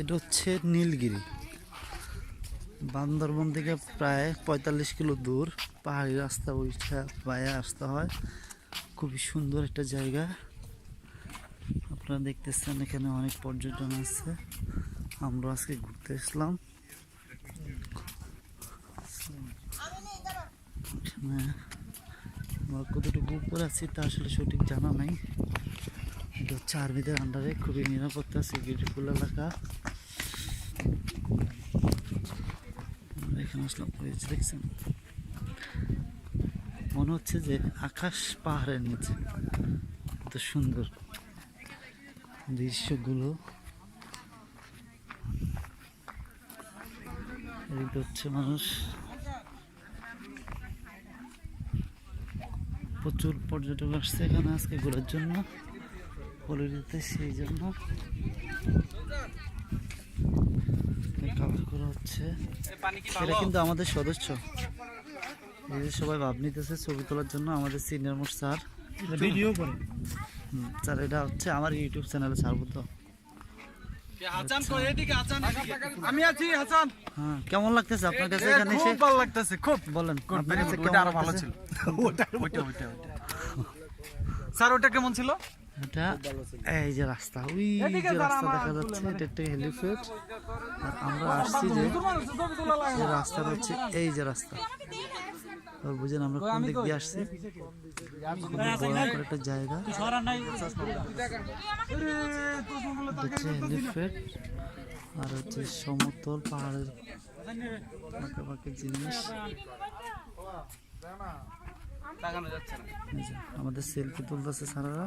এটা হচ্ছে নীলগিরি। বান্দরবন থেকে প্রায় পঁয়তাল্লিশ কিলো দূর। পাহাড়ি রাস্তা ওইটা বাইরে আসতে হয়। খুবই সুন্দর একটা জায়গা। আপনারা দেখতেছেন এখানে অনেক পর্যটন আছে। আমরা আজকে ঘুরতে এসলাম। এখানে কতটুকু উপরে আছি তা আসলে সঠিক জানা নাই। এটা হচ্ছে আর্মিদের আন্ডারে, খুবই নিরাপত্তা সিকিউরিটিফুল এলাকা। এখানে আসলাম দেখছেন? মনে হচ্ছে যে আকাশ পাহাড়ের নিচে। এত সুন্দর দৃশ্যগুলো। এদিকে হচ্ছে মানুষ। প্রচুর পর্যটক আসছে এখানে আজকে ঘোরার জন্য। হলিডেতে সেই জন্য। করা হচ্ছে। এটা কিন্তু আমাদের সদস্য। এই যে সবাই ভাব নিতেছে ছবি তোলার জন্য আমাদের সিনিয়র মোস্ট স্যার। ভিডিও করে। স্যার এটা হচ্ছে আমার ইউটিউব চ্যানেলে ছাড়বো তো। আমি আছি হাসান। হ্যাঁ কেমন লাগতেছে আপনার কাছে এখানে এসে? খুব ভালো লাগতেছে খুব। বলেন আপনার কাছে কেমন আরও ভালো ছিল। ওটা ওটা ওটা ওটা। স্যার ওটা কেমন ছিল? এটা এই যে রাস্তা ওই যে রাস্তা দেখা যাচ্ছে এটা একটা হেলিপ্যাড। আর আমরা আসছি যে রাস্তাটা হচ্ছে এই যে এবার বুঝেন আমরা কোন দিক দিয়ে আসছি? একটা জায়গা। এটা হচ্ছে হেলিপ্যাড আর হচ্ছে সমতল পাহাড়ের জিনিস। আমাদের সেলফি তুলতেছে সারারা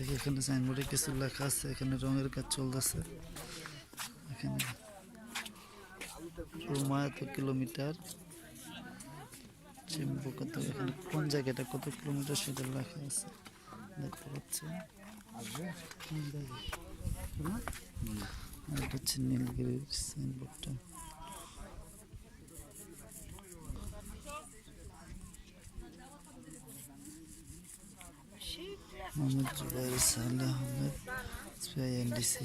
দেখি এখানে সাইনবোর্ডে কিছু লেখা আছে, এখানে রঙের কাজ চলতেছে। এখানে রুমা এত কিলোমিটার চিম্বু কত এখানে, কোন জায়গাটা কত কিলোমিটার সেটা লেখা আছে, দেখতে পাচ্ছি। এটা হচ্ছে নীলগিরির সাইনবোর্ডটা মোহাম্মদ জুবাইর সালেহ আহমেদ সিআইএনডিসি